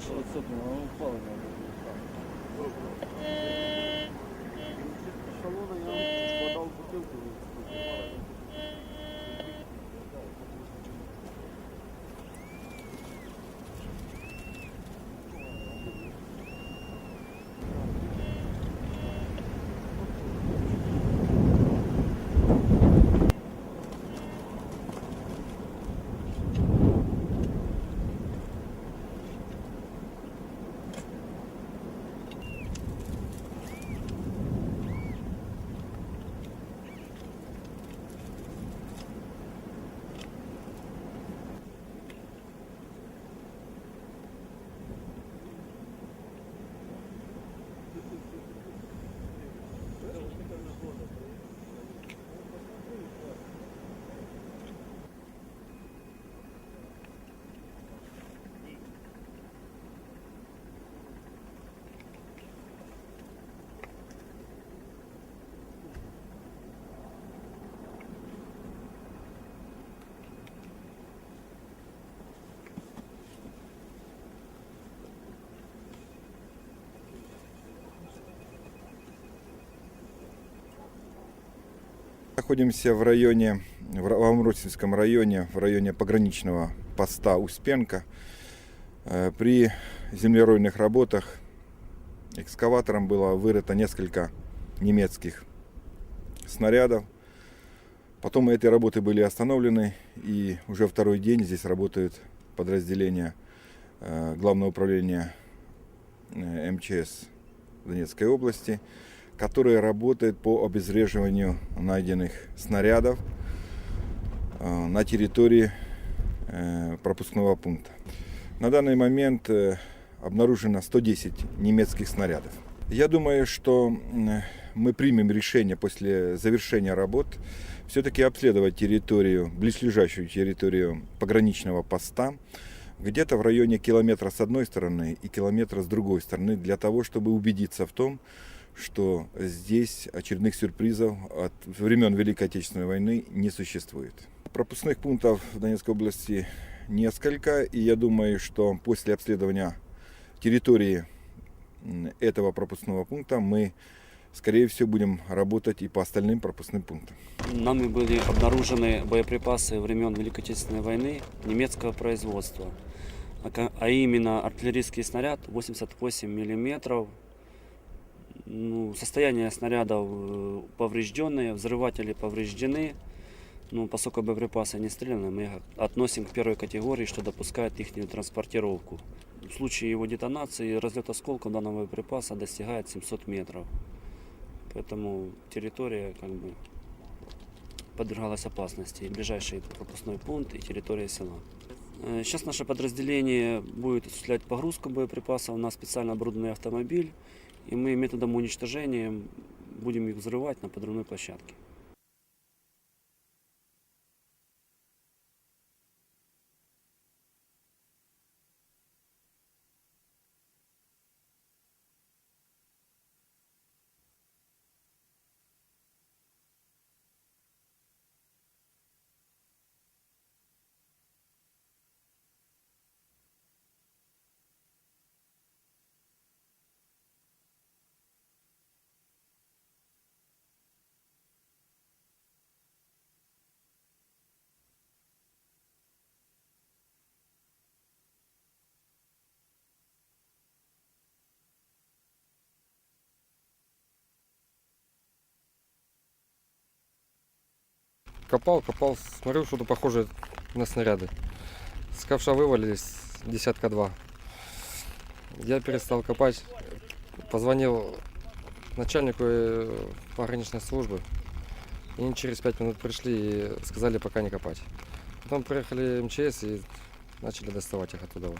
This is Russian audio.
Слышал, вот цокнуло, оно упало на Шалона я подал бутылку. Находимся в районе, в Амурсинском районе, в районе пограничного поста Успенка. Э, При землеройных работах экскаватором было вырыто несколько немецких снарядов. Потом эти работы были остановлены, и уже второй день здесь работают подразделения э, Главного управления э, МЧС Донецкой области – которые работают по обезвреживанию найденных снарядов э, на территории э, пропускного пункта. На данный момент э, обнаружено 110 немецких снарядов. Я думаю, что мы примем решение после завершения работ все-таки обследовать территорию, близлежащую территорию пограничного поста, где-то в районе километра с одной стороны и километра с другой стороны, для того, чтобы убедиться в том, что здесь очередных сюрпризов от времен Великой Отечественной войны не существует. Пропускных пунктов в Донецкой области несколько, и я думаю, что после обследования территории этого пропускного пункта мы, скорее всего, будем работать и по остальным пропускным пунктам. Нами были обнаружены боеприпасы времен Великой Отечественной войны немецкого производства, а а именно артиллерийский снаряд 88 миллиметров. Ну, состояние снарядов э, поврежденное, взрыватели повреждены. Ну, поскольку боеприпасы не стреляны, мы их относим к первой категории, что допускает их транспортировку. В случае его детонации разлет осколков данного боеприпаса достигает 700 метров. Поэтому территория как бы подвергалась опасности. Ближайший пропускной пункт и территория села. Э, Сейчас наше подразделение будет осуществлять погрузку боеприпасов на специально оборудованный автомобиль. И мы методом уничтожения будем их взрывать на подрывной площадке. Копал, копал, смотрел, что-то похожее на снаряды. С ковша вывалились десятка два. Я перестал копать, позвонил начальнику э, пограничной службы. И они через пять минут пришли и сказали пока не копать. Потом приехали МЧС и начали доставать их оттуда.